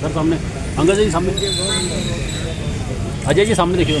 Sir सामने uncle जी सामने अजय जी सामने देखिए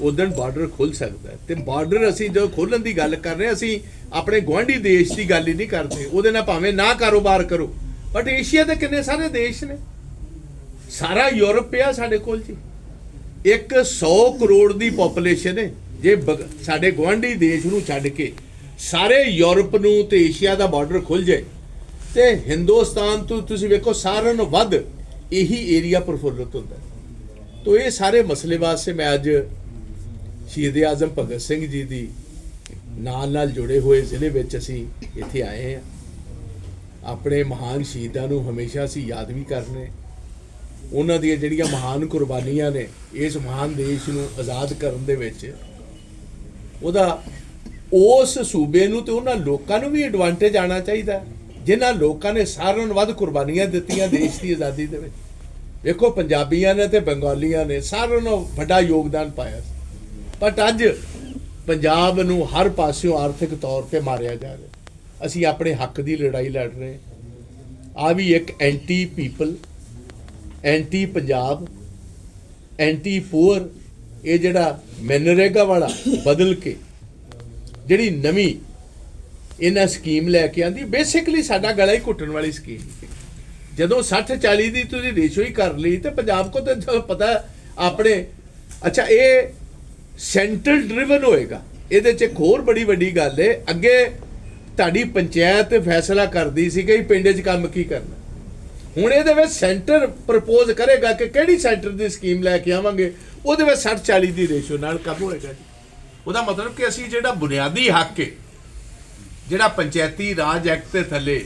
ਉਦੋਂ ਬਾਰਡਰ ਖੁੱਲ ਸਕਦਾ ਹੈ। ਤੇ ਬਾਰਡਰ ਅਸੀਂ ਜਦੋਂ ਖੋਲਣ ਦੀ ਗੱਲ ਕਰ ਰਹੇ ਅਸੀਂ ਆਪਣੇ ਗੁਆਂਢੀ ਦੇਸ਼ ਦੀ ਗੱਲ ਹੀ ਨਹੀਂ ਕਰਦੇ। ਉਹਦੇ ਨਾਲ ਭਾਵੇਂ ਨਾ ਕਾਰੋਬਾਰ ਕਰੋ। ਬਟ ਏਸ਼ੀਆ ਦੇ ਕਿੰਨੇ ਸਾਰੇ ਦੇਸ਼ ਨੇ? ਸਾਰਾ ਯੂਰਪ ਪਿਆ ਸਾਡੇ ਕੋਲ ਜੀ। ਇੱਕ 100 ਕਰੋੜ ਦੀ ਪੋਪੂਲੇਸ਼ਨ ਹੈ। ਜੇ ਬਗ- ਸਾਡੇ ਗੁਆਂਢੀ ਦੇਸ਼ ਨੂੰ ਛੱਡ ਕੇ ਸਾਰੇ ਯੂਰਪ ਨੂੰ ਤੇ ਏਸ਼ੀਆ ਦਾ ਬਾਰਡਰ ਖੁੱਲ ਜਾਏ। ਤੇ ਹਿੰਦੁਸਤਾਨ ਤੋਂ ਤੁਸੀਂ ਵੇਖੋ, ਸਾਰਿਆਂ ਨੂੰ ਵੱਧ ਇਹੀ ਏਰੀਆ ਪ੍ਰਫੁੱਲਤ ਹੁੰਦਾ। ਹੈ। ਤੋ ਇਹ ਸਾਰੇ ਮਸਲੇ ਵਾਸਤੇ ਮੈਂ ਅੱਜ ਸ਼ਹੀਦ ਆਜ਼ਮ ਭਗਤ ਸਿੰਘ ਜੀ ਦੀ ਨਾਲ ਨਾਲ ਜੁੜੇ ਹੋਏ ਜ਼ਿਲ੍ਹੇ ਵਿੱਚ ਅਸੀਂ ਇੱਥੇ ਆਏ ਹਾਂ। ਆਪਣੇ ਮਹਾਨ ਸ਼ਹੀਦਾਂ ਨੂੰ ਹਮੇਸ਼ਾ ਅਸੀਂ ਯਾਦ ਵੀ ਕਰਨੇ ਉਹਨਾਂ ਦੀਆਂ ਜਿਹੜੀਆਂ ਮਹਾਨ ਕੁਰਬਾਨੀਆਂ ਨੇ ਇਸ ਮਹਾਨ ਦੇਸ਼ ਨੂੰ ਆਜ਼ਾਦ ਕਰਨ ਦੇ ਵਿੱਚ, ਉਹਦਾ ਉਸ ਸੂਬੇ ਨੂੰ ਤੇ ਉਹਨਾਂ ਲੋਕਾਂ ਨੂੰ ਵੀ ਐਡਵਾਂਟੇਜ ਆਣਾ ਚਾਹੀਦਾ। ਜਿਨ੍ਹਾਂ ਲੋਕਾਂ ਨੇ ਸਾਰਿਆਂ ਨਾਲੋਂ ਵੱਧ ਕੁਰਬਾਨੀਆਂ ਦਿੱਤੀਆਂ ਦੇਸ਼ ਦੀ ਆਜ਼ਾਦੀ ਦੇ ਵਿੱਚ। ਵੇਖੋ, ਪੰਜਾਬੀਆਂ ਨੇ ਤੇ ਬੰਗਾਲੀਆਂ ਨੇ ਸਾਰਿਆਂ ਨਾਲੋਂ ਵੱਡਾ ਯੋਗਦਾਨ ਪਾਇਆ ਬਟ ਅੱਜ ਪੰਜਾਬ ਨੂੰ ਹਰ ਪਾਸਿਓਂ ਆਰਥਿਕ ਤੌਰ ਤੇ ਮਾਰਿਆ ਜਾ ਰਿਹਾ। ਅਸੀਂ ਆਪਣੇ ਹੱਕ ਦੀ ਲੜਾਈ ਲੜ ਰਹੇ ਆ ਵੀ ਇੱਕ anti people anti Punjab anti poor ਇਹ ਜਿਹੜਾ ਮੈਨਰੇਗਾ ਵਾਲਾ ਬਦਲ ਕੇ ਜਿਹੜੀ ਨਵੀਂ ਇਹਨਾਂ ਸਕੀਮ ਲੈ ਕੇ ਆਂਦੀ। ਬੇਸਿਕਲੀ ਸਾਡਾ ਗਲਾ ਹੀ ਘੁੱਟਣ ਵਾਲੀ ਸਕੀਮ। ਜਦੋਂ 60 40 ਦੀ ਤੁਸੀਂ ਰੇਸ਼ੋ ਹੀ ਕਰ ਲਈ ਤੇ ਪੰਜਾਬ ਕੋ ਤਾਂ ਪਤਾ ਆਪਣੇ, ਅੱਛਾ, ਇਹ ਸੈਂਟਰਲ ਡਰਿਵਨ ਹੋਏਗਾ। ਇਹਦੇ ਚ ਇੱਕ ਹੋਰ ਬੜੀ ਵੱਡੀ ਗੱਲ ਹੈ ਅੱਗੇ ਤੁਹਾਡੀ ਪੰਚਾਇਤ ਫੈਸਲਾ ਕਰਦੀ ਸੀ ਕਿ ਪਿੰਡ 'ਚ ਕੰਮ ਕੀ ਕਰਨਾ। ਹੁਣ ਇਹਦੇ ਵਿੱਚ ਸੈਂਟਰ ਪ੍ਰਪੋਜ਼ ਕਰੇਗਾ ਕਿ ਕਿਹੜੀ ਸੈਂਟਰ ਦੀ ਸਕੀਮ ਲੈ ਕੇ ਆਵਾਂਗੇ। ਉਹਦੇ ਵਿੱਚ 60 40 ਦੀ ਰੇਸ਼ੋ ਨਾਲ ਕੰਮ ਹੋਏਗਾ ਜੀ। ਉਹਦਾ ਮਤਲਬ ਕਿ ਅਸੀਂ ਜਿਹੜਾ ਬੁਨਿਆਦੀ ਹੱਕ ਹੈ ਜਿਹੜਾ ਪੰਚਾਇਤੀ ਰਾਜ ਐਕਟ ਦੇ ਥੱਲੇ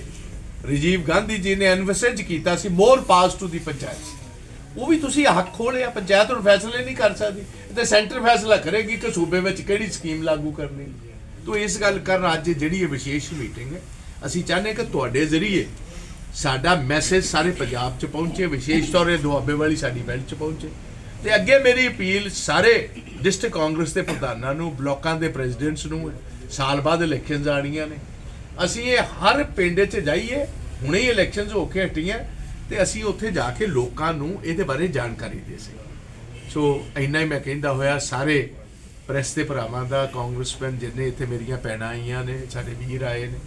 ਰਾਜੀਵ ਗਾਂਧੀ ਜੀ ਨੇ ਐਨਵਸੇਜ ਕੀਤਾ ਸੀ, ਮੋਰ ਪਾਸ ਟੂ ਦੀ ਪੰਚਾਇਤ ਉਹ ਵੀ ਤੁਸੀਂ ਹੱਕ ਖੋਲਿਆ ਪੰਚਾਇਤ ਹੁਣ ਫੈਸਲੇ ਨਹੀਂ ਕਰ ਸਕਦੀ। ਤੇ ਸੈਂਟਰ ਫੈਸਲਾ ਕਰੇਗੀ ਕਿ ਸੂਬੇ ਵਿੱਚ ਕਿਹੜੀ ਸਕੀਮ ਲਾਗੂ ਕਰਨੀ ਤੋ ਇਸ ਗੱਲ ਕਰਨ ਅੱਜ ਜਿਹੜੀ ਇਹ ਵਿਸ਼ੇਸ਼ ਮੀਟਿੰਗ ਹੈ, ਅਸੀਂ ਚਾਹੁੰਦੇ ਕਿ ਤੁਹਾਡੇ ਜ਼ਰੀਏ ਸਾਡਾ ਮੈਸੇਜ ਸਾਰੇ ਪੰਜਾਬ 'ਚ ਪਹੁੰਚੇ, ਵਿਸ਼ੇਸ਼ ਤੌਰ 'ਤੇ ਦੁਆਬੇ ਵਾਲੀ ਸਾਡੀ ਬੈਲਟ 'ਚ ਪਹੁੰਚੇ। ਤੇ ਅੱਗੇ ਮੇਰੀ ਅਪੀਲ ਸਾਰੇ ਡਿਸਟ੍ਰਿਕਟ ਕਾਂਗਰਸ ਦੇ ਪ੍ਰਧਾਨਾਂ ਨੂੰ, ਬਲਾਕਾਂ ਦੇ ਪ੍ਰੈਜ਼ੀਡੈਂਟਸ ਨੂੰ ਹੈ। ਸਾਲ ਬਾਅਦ ਇਲੈਕਸ਼ਨਸ ਆਣੀਆਂ ਨੇ। ਅਸੀਂ ਇਹ ਹਰ ਪਿੰਡ 'ਚ ਜਾਈਏ ਹੁਣੇ ਹੀ ਇਲੈਕਸ਼ਨਸ ਹੋ ਕੇ ਹਟੀਆਂ ਤੇ ਅਸੀਂ ਉੱਥੇ ਜਾ ਕੇ ਲੋਕਾਂ ਨੂੰ ਇਹਦੇ ਬਾਰੇ ਜਾਣਕਾਰੀ ਦੇ ਸਕੇ ਸੋ ਇੰਨਾ ਹੀ ਮੈਂ ਕਹਿੰਦਾ ਹੋਇਆ ਸਾਰੇ ਪ੍ਰੈਸ ਦੇ ਭਰਾਵਾਂ ਦਾ ਕਾਂਗਰਸਮੈਨ ਜਿੰਨੇ ਇੱਥੇ ਮੇਰੀਆਂ ਭੈਣਾਂ ਆਈਆਂ ਨੇ ਸਾਡੇ ਵੀਰ ਆਏ ਨੇ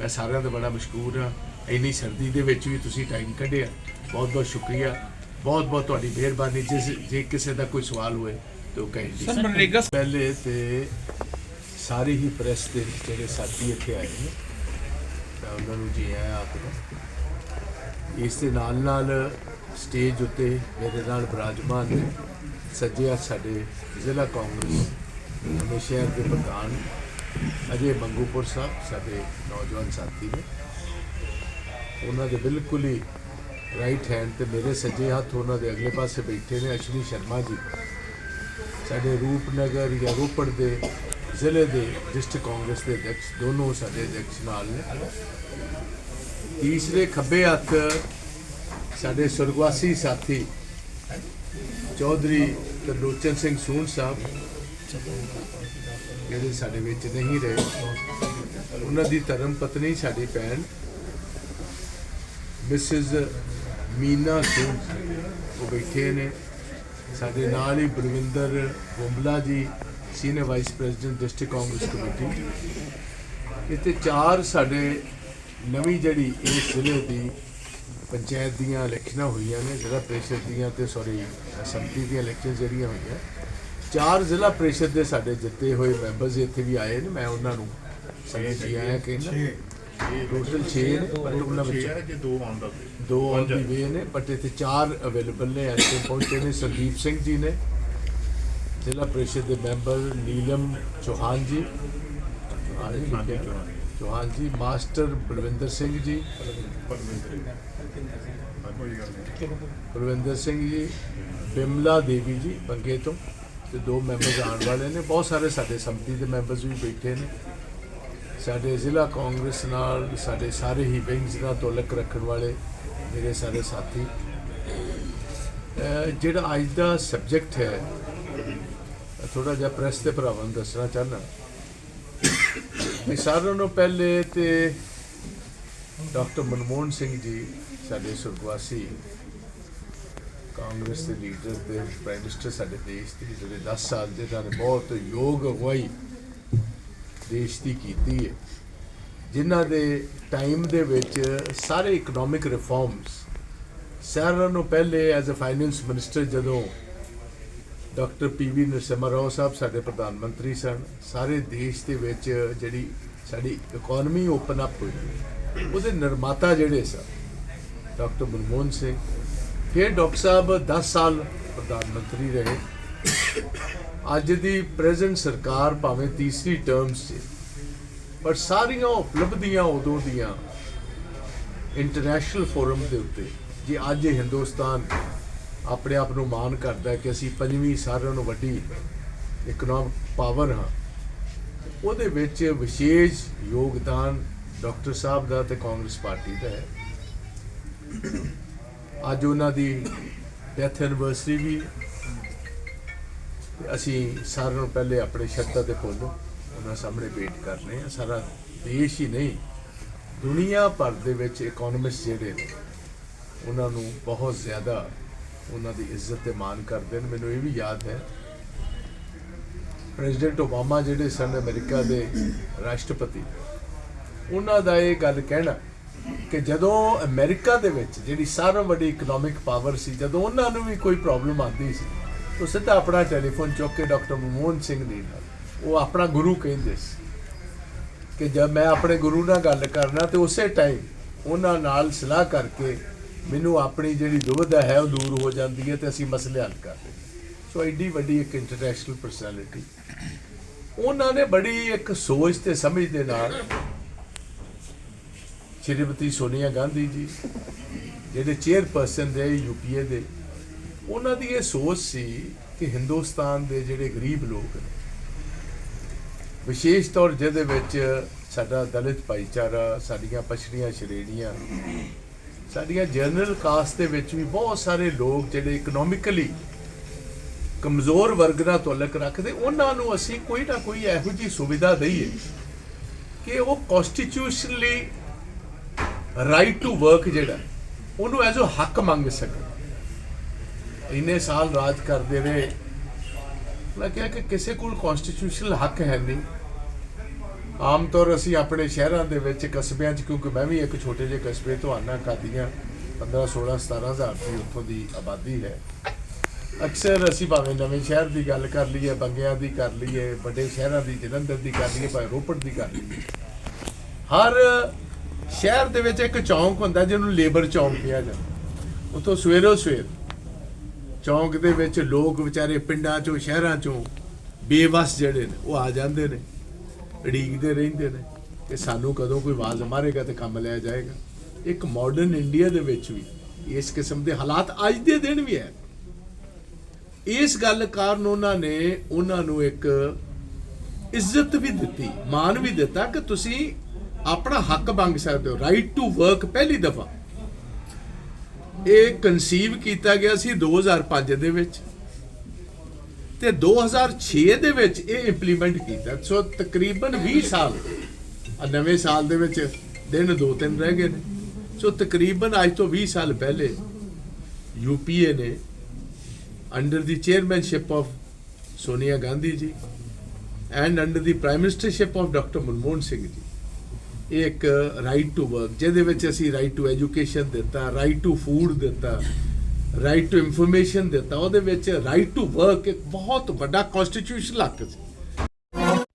ਮੈਂ ਸਾਰਿਆਂ ਦਾ ਬੜਾ ਮਸ਼ਕੂਰ ਹਾਂ। ਇੰਨੀ ਸਰਦੀ ਦੇ ਵਿੱਚ ਵੀ ਤੁਸੀਂ ਟਾਈਮ ਕੱਢਿਆ। ਬਹੁਤ ਬਹੁਤ ਸ਼ੁਕਰੀਆ। ਬਹੁਤ ਬਹੁਤ ਤੁਹਾਡੀ ਮਿਹਰਬਾਨੀ। ਜੇ ਕਿਸੇ ਦਾ ਕੋਈ ਸਵਾਲ ਹੋਏ ਤਾਂ ਕਹੇ ਜੀ ਪਹਿਲੇ ਤੇ ਸਾਰੇ ਹੀ ਪ੍ਰੈਸ ਦੇ ਜਿਹੜੇ ਸਾਥੀ ਇੱਥੇ ਆਏ ਨੇ ਮੈਂ ਉਹਨਾਂ ਨੂੰ ਜੀ ਆਇਆਂ ਆਖਦਾ ਇਸ ਦੇ ਨਾਲ ਨਾਲ ਸਟੇਜ ਉੱਤੇ ਮੇਰੇ ਨਾਲ ਬਰਾਜਮਾਨ ਨੇ, ਸੱਜੇ ਹੱਥ ਸਾਡੇ ਜ਼ਿਲ੍ਹਾ ਕਾਂਗਰਸ, ਨਵੇਂ ਸ਼ਹਿਰ ਦੇ ਪ੍ਰਧਾਨ, ਅਜੇ ਮੰਗੂਪੁਰ ਸਾਹਿਬ, ਸਾਡੇ ਨੌਜਵਾਨ ਸਾਥੀ ਨੇ। ਉਹਨਾਂ ਦੇ ਬਿਲਕੁਲ ਹੀ ਰਾਈਟ ਹੈਂਡ ਤੇ ਮੇਰੇ ਸੱਜੇ ਹੱਥ ਉਹਨਾਂ ਦੇ ਅਗਲੇ ਪਾਸੇ ਬੈਠੇ ਨੇ ਅਸ਼ਵਨੀ ਸ਼ਰਮਾ ਜੀ। ਸਾਡੇ ਰੂਪਨਗਰ ਜਾਂ ਰੋਪੜ ਦੇ ਜ਼ਿਲ੍ਹੇ ਦੇ ਡਿਸਟ੍ਰਿਕਟ ਕਾਂਗਰਸ ਦੇ ਅਧਿਕਸ਼ ਦੋਨੋਂ ਸਾਡੇ ਅਧਿਕਸ਼ ਨਾਲ ਨੇ। ਤੀਸਰੇ ਖੱਬੇ ਹੱਥ ਸਾਡੇ ਸੁਰਗਵਾਸੀ ਸਾਥੀ ਚੌਧਰੀ ਤਰਲੋਚਨ ਸਿੰਘ ਸੂਨ ਸਾਹਿਬ, ਜਿਹੜੇ ਸਾਡੇ ਵਿੱਚ ਨਹੀਂ ਰਹੇ। ਉਹਨਾਂ ਦੀ ਧਰਮ ਪਤਨੀ ਸਾਡੀ ਭੈਣ, ਮਿਸਿਸ ਮੀਨਾ ਸੂਨ ਉਹ ਬੈਠੇ ਨੇ। ਸਾਡੇ ਨਾਲ ਹੀ Balwinder Bumbla ji senior vice president district Congress committee. ਇੱਥੇ ਚਾਰ ਸਾਡੇ ਨਵੀਂ ਜਿਹੜੀ ਇਸ ਜ਼ਿਲ੍ਹੇ ਦੀ ਪੰਚਾਇਤ ਦੀਆਂ ਇਲੈਕਸ਼ਨਾਂ ਹੋਈਆਂ ਨੇ ਜ਼ਿਲ੍ਹਾ ਪ੍ਰੀਸ਼ਦ ਦੀਆਂ ਤੇ ਸੌਰੀ ਸੰਮਤੀ ਦੀਆਂ ਇਲੈਕਸ਼ਨ ਜਿਹੜੀਆਂ ਹੋਈਆਂ। ਚਾਰ ਜ਼ਿਲ੍ਹਾ ਪ੍ਰੀਸ਼ਦ ਦੇ ਸਾਡੇ ਜਿੱਤੇ ਹੋਏ ਮੈਂਬਰਸ ਇੱਥੇ ਵੀ ਆਏ ਨੇ ਮੈਂ ਉਹਨਾਂ ਨੂੰ ਜੀ ਆਇਆ ਕਹਿੰਦਾ ਟੋਟਲ 6 ਨੇ ਪਰ ਉਹਨਾਂ ਵਿੱਚ ਦੋ ਆਉਣ ਦਾ। ਦੋ ਔਨ ਦੀ ਵੇ ਨੇ ਬਟ ਇੱਥੇ ਚਾਰ ਅਵੇਲੇਬਲ ਨੇ ਇੱਥੇ ਪਹੁੰਚੇ ਨੇ ਸੰਦੀਪ ਸਿੰਘ ਜੀ ਨੇ ਜ਼ਿਲ੍ਹਾ ਪ੍ਰੀਸ਼ਦ ਦੇ ਮੈਂਬਰ ਨੀਲਮ ਚੌਹਾਨ ਜੀ ਚੌਹਾਨ ਜੀ ਮਾਸਟਰ ਬਲਵਿੰਦਰ ਸਿੰਘ ਜੀ। ਬਲਵਿੰਦਰ ਸਿੰਘ ਜੀ, ਬਿਮਲਾ ਦੇਵੀ ਜੀ ਬੰਗੇ ਤੋਂ, ਤੇ ਦੋ ਮੈਂਬਰਸ ਆਉਣ ਵਾਲੇ ਨੇ। ਬਹੁਤ ਸਾਰੇ ਸਾਡੇ ਸੰਮਤੀ ਦੇ ਮੈਂਬਰਸ ਵੀ ਬੈਠੇ ਨੇ। ਸਾਡੇ ਜ਼ਿਲ੍ਹਾ ਕਾਂਗਰਸ ਨਾਲ, ਸਾਡੇ ਸਾਰੇ ਹੀ ਵਿੰਗਸ ਨਾਲ ਤਾਲੁਕ ਰੱਖਣ ਵਾਲੇ ਮੇਰੇ ਸਾਰੇ ਸਾਥੀ। ਜਿਹੜਾ ਅੱਜ ਦਾ ਸਬਜੈਕਟ ਹੈ ਥੋੜਾ ਜਿਹਾ ਪ੍ਰੈਸ ਦੇ ਭਰਾਵਾਂ ਨੂੰ ਦੱਸਣਾ ਚਾਹਨਾ ਵੀ ਸਾਰਿਆਂ ਨੂੰ ਪਹਿਲੇ ਤੇ ਡਾਕਟਰ ਮਨਮੋਹਨ ਸਿੰਘ ਜੀ ਸਾਡੇ ਸੁਰਗਵਾਸੀ, ਕਾਂਗਰਸ ਦੇ ਲੀਡਰ ਤੇ ਪ੍ਰਾਈਮ ਮਿਨਿਸਟਰ ਸਾਡੇ ਦੇਸ਼ ਦੇ, ਜਿਹੜੇ 10 ਸਾਲ ਦੇ ਨਾਲ ਬਹੁਤ ਯੋਗ ਅਗਵਾਈ ਦੇਸ਼ ਦੀ ਕੀਤੀ ਹੈ। ਜਿਨ੍ਹਾਂ ਦੇ ਟਾਈਮ ਦੇ ਵਿੱਚ ਸਾਰੇ ਇਕਨੋਮਿਕ ਰਿਫਾਰਮਸ ਸਾਰਿਆਂ ਨੂੰ ਪਹਿਲੇ ਐਜ਼ ਅ ਫਾਈਨੈਂਸ ਮਿਨਿਸਟਰ ਜਦੋਂ ਡਾਕਟਰ ਪੀਵੀ ਨਰਸਿਮਹਾ ਰਾਓ ਸਾਹਿਬ ਸਾਡੇ ਪ੍ਰਧਾਨ ਮੰਤਰੀ ਸਨ। ਸਾਰੇ ਦੇਸ਼ ਦੇ ਵਿੱਚ ਜਿਹੜੀ ਸਾਡੀ ਇਕਨੋਮੀ ਓਪਨ ਅਪ ਹੋਈ। ਉਹਦੇ ਨਿਰਮਾਤਾ ਜਿਹੜੇ ਸਨ, ਡਾਕਟਰ ਮਨਮੋਹਨ ਸਿੰਘ। ਫਿਰ ਡਾਕਟਰ ਸਾਹਿਬ 10 ਸਾਲ ਪ੍ਰਧਾਨ ਮੰਤਰੀ ਰਹੇ। ਅੱਜ ਦੀ ਪ੍ਰੈਜ਼ੈਂਟ ਸਰਕਾਰ ਭਾਵੇਂ ਤੀਸਰੀ ਟਰਮਸ 'ਚ ਪਰ ਸਾਰੀਆਂ ਉਪਲਬਧੀਆਂ ਉਦੋਂ ਦੀਆਂ ਇੰਟਰਨੈਸ਼ਨਲ ਫੋਰਮ ਦੇ ਉੱਤੇ, ਜੇ ਅੱਜ ਹਿੰਦੁਸਤਾਨ ਆਪਣੇ ਆਪ ਨੂੰ ਮਾਣ ਕਰਦਾ ਕਿ ਅਸੀਂ ਪੰਜਵੀਂ ਸਾਰਿਆਂ ਨੂੰ ਵੱਡੀ ਇਕਨੋਮਿਕ ਪਾਵਰ ਹਾਂ। ਉਹਦੇ ਵਿੱਚ ਵਿਸ਼ੇਸ਼ ਯੋਗਦਾਨ ਡਾਕਟਰ ਸਾਹਿਬ ਦਾ ਤੇ ਕਾਂਗਰਸ ਪਾਰਟੀ ਦਾ ਹੈ। ਅੱਜ ਉਹਨਾਂ ਦੀ ਡੈਥ ਐਨਵਰਸਰੀ ਵੀ ਅਸੀਂ ਸਾਰਿਆਂ ਨੂੰ ਪਹਿਲੇ ਆਪਣੇ ਸ਼ਰਤਾਂ ਦੇ ਫੁੱਲ ਉਹਨਾਂ ਸਾਹਮਣੇ ਭੇਟ ਕਰਨੇ ਆ। ਸਾਰਾ ਦੇਸ਼ ਹੀ ਨਹੀਂ, ਦੁਨੀਆ ਭਰ ਦੇ ਵਿੱਚ ਇਕਨੋਮਿਸਟ ਜਿਹੜੇ ਨੇ, ਉਹਨਾਂ ਨੂੰ ਬਹੁਤ ਜ਼ਿਆਦਾ ਉਹਨਾਂ ਦੀ ਇੱਜ਼ਤ ਤੇ ਮਾਣ ਕਰਦੇ ਨੇ। ਮੈਨੂੰ ਇਹ ਵੀ ਯਾਦ ਹੈ ਪ੍ਰੈਜ਼ੀਡੈਂਟ ਓਬਾਮਾ ਜਿਹੜੇ ਸਨ ਅਮਰੀਕਾ ਦੇ ਰਾਸ਼ਟਰਪਤੀ, ਉਹਨਾਂ ਦਾ ਇਹ ਗੱਲ ਕਹਿਣਾ ਕਿ ਜਦੋਂ ਅਮਰੀਕਾ ਦੇ ਵਿੱਚ ਜਿਹੜੀ ਸਾਰਿਆਂ ਨਾਲੋਂ ਵੱਡੀ ਇਕਨੋਮਿਕ ਪਾਵਰ ਸੀ, ਜਦੋਂ ਉਹਨਾਂ ਨੂੰ ਵੀ ਕੋਈ ਪ੍ਰੋਬਲਮ ਆਉਂਦੀ ਸੀ ਉਹ ਸਿੱਧਾ ਆਪਣਾ ਟੈਲੀਫੋਨ ਚੁੱਕ ਕੇ ਡਾਕਟਰ ਮਨਮੋਹਨ ਸਿੰਘ ਜੀ ਨਾਲ, ਉਹ ਆਪਣਾ ਗੁਰੂ ਕਹਿੰਦੇ ਸੀ ਕਿ ਜਦ ਮੈਂ ਆਪਣੇ ਗੁਰੂ ਨਾਲ ਗੱਲ ਕਰਨਾ ਤੇ ਉਸੇ ਟਾਈਮ ਉਹਨਾਂ ਨਾਲ ਸਲਾਹ ਕਰਕੇ ਮੈਨੂੰ ਆਪਣੀ ਜਿਹੜੀ ਦੁਵਿਧਾ ਹੈ ਉਹ ਦੂਰ ਹੋ ਜਾਂਦੀ ਹੈ ਤੇ ਅਸੀਂ ਮਸਲੇ ਹੱਲ ਕਰਦੇ ਸੋ ਐਡੀ ਵੱਡੀ ਇੱਕ ਇੰਟਰਨੈਸ਼ਨਲ ਪਰਸਨੈਲਿਟੀ ਉਹਨਾਂ ਨੇ ਬੜੀ ਇੱਕ ਸੋਚ ਤੇ ਸਮਝ ਦੇ ਨਾਲ ਸ਼੍ਰੀਮਤੀ ਸੋਨੀਆ ਗਾਂਧੀ ਜੀ, ਜਿਹੜੇ ਚੇਅਰਪਰਸਨ ਦੇ ਯੂਪੀਏ ਦੇ, ਉਹਨਾਂ ਦੀ ਇਹ ਸੋਚ ਸੀ ਕਿ ਹਿੰਦੁਸਤਾਨ ਦੇ ਜਿਹੜੇ ਗਰੀਬ ਲੋਕ ਨੇ, ਵਿਸ਼ੇਸ਼ ਤੌਰ ਜਿਹਦੇ ਵਿੱਚ ਸਾਡਾ ਦਲਿਤ ਭਾਈਚਾਰਾ, ਸਾਡੀਆਂ ਪਛੜੀਆਂ ਸ਼੍ਰੇਣੀਆਂ ਸਾਡੀਆਂ ਜਨਰਲ ਕਾਸਟ ਦੇ ਵਿੱਚ ਵੀ ਬਹੁਤ ਸਾਰੇ ਲੋਕ ਜਿਹੜੇ ਇਕਨੋਮਿਕਲੀ ਕਮਜ਼ੋਰ ਵਰਗ ਨਾਲ ਤਾਲੁਕ ਰੱਖਦੇ, ਉਹਨਾਂ ਨੂੰ ਅਸੀਂ ਕੋਈ ਨਾ ਕੋਈ ਇਹੋ ਜਿਹੀ ਸੁਵਿਧਾ ਦਈਏ ਕਿ ਉਹ ਕਨਸਟੀਟਿਊਸ਼ਨਲੀ ਰਾਈਟ ਟੂ ਵਰਕ ਜਿਹੜਾ, ਉਹਨੂੰ ਐਜ਼ ਅ ਹੱਕ ਮੰਗ ਸਕਣ। ਇੰਨੇ ਸਾਲ ਰਾਜ ਕਰਦੇ ਰਹੇ, ਮੈਂ ਕਿਹਾ ਕਿ ਕਿਸੇ ਕੋਲ ਕਨਸਟੀਟਿਊਸ਼ਨਲ ਹੱਕ ਹੈ ਨਹੀਂ। ਆਮ ਤੌਰ ਅਸੀਂ ਆਪਣੇ ਸ਼ਹਿਰਾਂ ਦੇ ਵਿੱਚ ਕਸਬਿਆਂ 'ਚ, ਕਿਉਂਕਿ ਮੈਂ ਵੀ ਇੱਕ ਛੋਟੇ ਜਿਹੇ ਕਸਬੇ ਤੋਂ ਆਨਾ ਕਾਦੀਆਂ 15 16 17 ਹਜ਼ਾਰ ਦੀ ਉੱਥੋਂ ਦੀ ਆਬਾਦੀ ਹੈ। ਅਕਸਰ ਅਸੀਂ ਭਾਵੇਂ ਨਵੇਂ ਸ਼ਹਿਰ ਦੀ ਗੱਲ ਕਰ ਲਈਏ, ਬੰਗਿਆਂ ਦੀ ਕਰ ਲਈਏ, ਵੱਡੇ ਸ਼ਹਿਰਾਂ ਦੀ, ਜਲੰਧਰ ਦੀ ਕਰ ਲਈਏ, ਭਾਵੇਂ ਰੋਪੜ ਦੀ ਕਰ ਲਈਏ। ਹਰ ਸ਼ਹਿਰ ਦੇ ਵਿੱਚ ਇੱਕ ਚੌਂਕ ਹੁੰਦਾ ਜਿਹਨੂੰ ਲੇਬਰ ਚੌਂਕ ਕਿਹਾ ਜਾਂਦਾ। ਉਤੋਂ ਸਵੇਰੋ ਸਵੇਰ ਚੌਂਕ ਦੇ ਵਿੱਚ ਲੋਕ ਵਿਚਾਰੇ ਪਿੰਡਾਂ ਚੋਂ, ਸ਼ਹਿਰਾਂ ਚੋਂ ਬੇਵਸ ਜਿਹੜੇ ਨੇ, ਉਹ ਆ ਜਾਂਦੇ ਨੇ। ਉਡੀਕਦੇ ਰਹਿੰਦੇ ਨੇ ਕਿ ਸਾਨੂੰ ਕਦੋਂ ਕੋਈ ਆਵਾਜ਼ ਮਾਰੇਗਾ ਤੇ ਕੰਮ ਲਿਆ ਜਾਏਗਾ। ਇੱਕ ਮਾਡਰਨ ਇੰਡੀਆ ਦੇ ਵਿੱਚ ਵੀ ਇਸ ਕਿਸਮ ਦੇ ਹਾਲਾਤ ਅੱਜ ਦੇ ਦਿਨ ਵੀ ਹੈ। ਇਸ ਗੱਲ ਕਾਰਨ ਉਹਨਾਂ ਨੇ ਉਹਨਾਂ ਨੂੰ ਇੱਕ ਇੱਜ਼ਤ ਵੀ ਦਿੱਤੀ ਮਾਨ ਵੀ ਦਿੱਤਾ ਕਿ ਤੁਸੀਂ ਆਪਣਾ ਹੱਕ ਮੰਗ ਸਕਦੇ ਹੋ ਰਾਈਟ ਟੂ ਵਰਕ ਪਹਿਲੀ ਦਫਾ। ਇਹ ਕਨਸੀਵ ਕੀਤਾ ਗਿਆ ਸੀ 2005 ਦੇ ਵਿੱਚ। ਤੇ 2006 ਦੇ ਵਿੱਚ ਇਹ ਇੰਪਲੀਮੈਂਟ ਕੀਤਾ। ਸੋ ਤਕਰੀਬਨ 20 ਸਾਲ ਨਵੇਂ ਸਾਲ ਦੇ ਵਿੱਚ ਦਿਨ ਦੋ ਤਿੰਨ ਰਹਿ ਗਏ ਨੇ। ਸੋ ਤਕਰੀਬਨ ਅੱਜ ਤੋਂ 20 ਸਾਲ ਪਹਿਲੇ ਯੂਪੀਏ ਨੇ under the chairmanship of Sonia Gandhi ji and under the prime ministership of doctor Manmohan Singh ji, ਇਹ ਇੱਕ ਰਾਈਟ ਟੂ ਵਰਕ ਜਿਹਦੇ ਵਿੱਚ ਅਸੀਂ ਰਾਈਟ ਟੂ ਐਜੂਕੇਸ਼ਨ ਦਿੱਤਾ ਰਾਈਟ ਟੂ ਫੂਡ ਦਿੱਤਾ ਰਾਈਟ ਟੂ ਇਨਫੋਰਮੇਸ਼ਨ ਦਿੱਤਾ ਉਹਦੇ ਵਿੱਚ ਰਾਈਟ ਟੂ ਵਰਕ ਇੱਕ ਬਹੁਤ ਵੱਡਾ ਕਨਸਟੀਟਿਊਸ਼ਨਲ ਹੱਕ ਸੀ।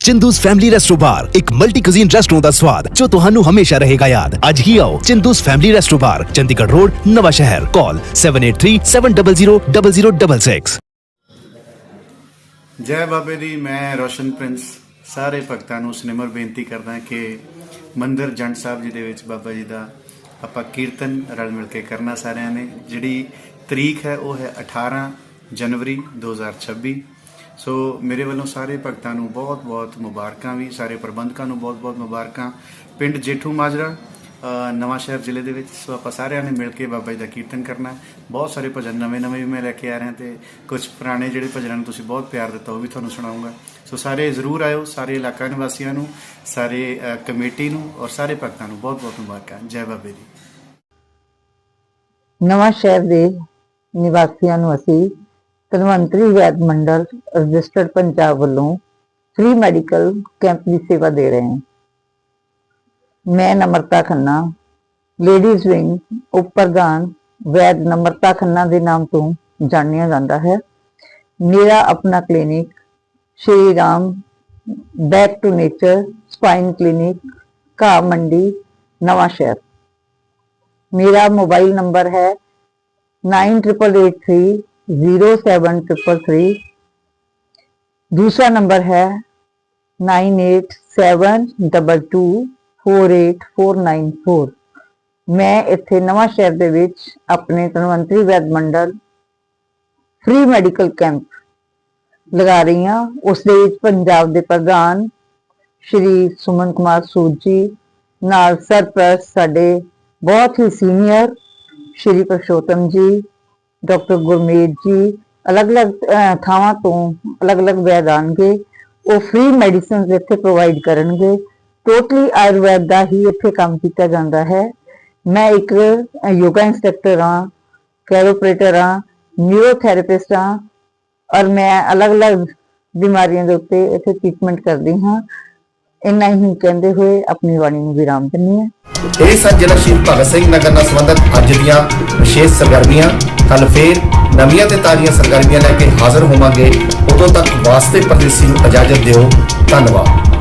ਚਿੰਦੂਸ ਫੈਮਿਲੀ ਰੈਸਟੋ ਬਾਰ ਇੱਕ ਮਲਟੀ ਕੁਜ਼ੀਨ ਰੈਸਟੋਰੈਂਟ ਦਾ ਸਵਾਦ ਜੋ ਤੁਹਾਨੂੰ ਹਮੇਸ਼ਾ ਰਹੇਗਾ ਯਾਦ। ਅੱਜ ਹੀ ਆਓ Chindu's family resto bar Chandigarh road Nawanshahr call 7837000066 ਜੈ ਬਾਬੇ ਦੀ ਮੈਂ ਰੋਸ਼ਨ ਪ੍ਰਿੰਸ। ਸਾਰੇ ਭਗਤਾਂ ਨੂੰ ਸਨਿਮਰ ਬੇਨਤੀ ਕਰਦਾ ਕਿ ਮੰਦਿਰ ਜੰਡ ਸਾਹਿਬ ਜੀ ਦੇ ਵਿੱਚ ਬਾਬਾ ਜੀ ਦਾ ਆਪਾਂ ਕੀਰਤਨ ਰਲ ਮਿਲ ਕੇ ਕਰਨਾ ਸਾਰਿਆਂ ਨੇ। ਜਿਹੜੀ ਤਰੀਕ ਹੈ, ਉਹ ਹੈ 18 ਜਨਵਰੀ 2026 ਸੋ ਮੇਰੇ ਵੱਲੋਂ ਸਾਰੇ ਭਗਤਾਂ ਨੂੰ ਬਹੁਤ-ਬਹੁਤ ਮੁਬਾਰਕਾਂ ਵੀ, ਸਾਰੇ ਪ੍ਰਬੰਧਕਾਂ ਨੂੰ ਬਹੁਤ-ਬਹੁਤ ਮੁਬਾਰਕਾਂ। ਪਿੰਡ ਜੇਠੂ ਮਾਜਰਾ ਨਵਾਂ ਸ਼ਹਿਰ ਜ਼ਿਲ੍ਹੇ ਦੇ ਵਿੱਚ। ਸੋ ਆਪਾਂ ਸਾਰਿਆਂ ਨੇ ਮਿਲ ਕੇ ਬਾਬਾ ਜੀ ਦਾ ਕੀਰਤਨ ਕਰਨਾ ਬਹੁਤ ਸਾਰੇ ਭਜਨ ਨਵੇਂ-ਨਵੇਂ ਵੀ ਮੈਂ ਲੈ ਕੇ ਆ ਰਿਹਾ ਤੇ ਕੁਝ ਪੁਰਾਣੇ ਜਿਹੜੇ ਭਜਨਾਂ ਨੂੰ ਤੁਸੀਂ ਬਹੁਤ ਪਿਆਰ ਦਿੱਤਾ, ਉਹ ਵੀ ਤੁਹਾਨੂੰ ਸੁਣਾਉਂਗਾ। ਸੋ ਸਾਰੇ ਜ਼ਰੂਰ ਆਇਓ, ਸਾਰੇ ਇਲਾਕਾ ਨਿਵਾਸੀਆਂ ਨੂੰ, ਸਾਰੇ ਕਮੇਟੀ ਨੂੰ ਔਰ ਸਾਰੇ ਭਗਤਾਂ ਨੂੰ ਬਹੁਤ-ਬਹੁਤ ਮੁਬਾਰਕਾਂ। ਜੈ ਬਾਬੇ ਦੀ। ਨਵਾਂ ਸ਼ਹਿਰ ਦੇ ਨਿਵਾਸੀਆਂ ਨੂੰ ਅਸੀਂ ਧਨਵੰਤਰੀ ਵੈਦ ਮੰਡਲ ਰਜਿਸਟਰਡ ਪੰਜਾਬ ਵੱਲੋਂ ਫ੍ਰੀ ਮੈਡੀਕਲ ਕੈਂਪ ਦੀ ਸੇਵਾ ਦੇ ਰਹੇ ਹਾਂ। ਮੈਂ ਨਮਰਤਾ ਖੰਨਾ ਲੇਡੀਜ਼ ਵਿੰਗ ਉਪ ਪ੍ਰਧਾਨ ਵੈਦ ਨਮਰਤਾ ਖੰਨਾ ਦੇ ਨਾਮ ਤੋਂ ਜਾਣਿਆ ਜਾਂਦਾ ਹੈ ਮੇਰਾ ਆਪਣਾ clinic Shri Ram back to nature spine clinic Ghah Mandi ਨਵਾਂ ਸ਼ਹਿਰ ਮੇਰਾ ਮੋਬਾਈਲ ਨੰਬਰ ਹੈ 9883 दूसरा नंबर है nine eight seven double two 48494 ਮੈਂ ਇੱਥੇ ਨਵਾਂ ਸ਼ਹਿਰ ਦੇ ਵਿੱਚ ਆਪਣੇ ਤਨਵੰਤਰੀ ਵੈਦ ਮੰਡਲ ਫ੍ਰੀ ਮੈਡੀਕਲ ਕੈਂਪ ਲਗਾ ਰਹੀ ਹਾਂ। ਉਸ ਦੇ ਵਿੱਚ ਪੰਜਾਬ ਦੇ ਪ੍ਰਧਾਨ ਸ਼੍ਰੀ ਸੁਮਨ ਕੁਮਾਰ ਸੂਦ ਜੀ ਨਾਲ ਸਰਪ੍ਰਸਤ ਸਾਡੇ ਬਹੁਤ ਹੀ ਸੀਨੀਅਰ ਸ਼੍ਰੀ ਪ੍ਰਸ਼ੋਤਮ ਜੀ, ਡਾਕਟਰ ਗੁਰਮੀਤ ਜੀ, ਅਲੱਗ-ਅਲੱਗ ਥਾਵਾਂ ਤੋਂ ਅਲੱਗ-ਅਲੱਗ ਵੈਦ ਆਣਗੇ ਉਹ ਫ੍ਰੀ ਮੈਡੀਸਿਨਸ ਇੱਥੇ ਪ੍ਰੋਵਾਈਡ ਕਰਨਗੇ। ਟੋਟਲੀ ਆਯੁਰਵੈਦ ਦਾ ਹੀ ਇੱਥੇ ਕੰਮ ਕੀਤਾ ਜਾਂਦਾ ਹੈ। ਮੈਂ ਇੱਕ ਯੋਗਾ ਇੰਸਟ੍ਰਕਟਰ ਹਾਂ ਕੈਰੋਪ੍ਰੇਟਰ ਹਾਂ ਨਿਊਰੋਥੈਰੇਪਿਸਟ ਹਾਂ ਔਰ ਮੈਂ ਅਲੱਗ-ਅਲੱਗ ਬਿਮਾਰੀਆਂ ਦੇ ਉੱਤੇ ਇੱਥੇ ਟ੍ਰੀਟਮੈਂਟ ਕਰਦੀ ਹਾਂ। ਇੰਨਾ ਹੀ ਕਹਿੰਦੇ ਹੋਏ ਆਪਣੀ ਬਾਣੀ ਨੂੰ ਵਿਰਾਮ ਦਿੰਦੀ ਹਾਂ। ਇਹ ਸਨ ਜ਼ਿਲ੍ਹਾ ਸ਼ਹੀਦ ਭਗਤ ਸਿੰਘ ਨਗਰ ਨਾਲ ਸੰਬੰਧਿਤ ਅੱਜ ਦੀਆਂ ਵਿਸ਼ੇਸ਼ ਸਰਗਰਮੀਆਂ ਕੱਲ ਫੇਰ ਨਵੀਆਂ ਤੇ ਤਾਜ਼ੀਆਂ ਸਰਗਰਮੀਆਂ ਲੈ ਕੇ ਹਾਜ਼ਰ ਹੋਵਾਂਗੇ। ਉਦੋਂ ਤੱਕ ਵਾਸਤੇ ਪਰਦੇਸੀ ਨੂੰ ਇਜਾਜ਼ਤ ਦਿਓ। ਧੰਨਵਾਦ।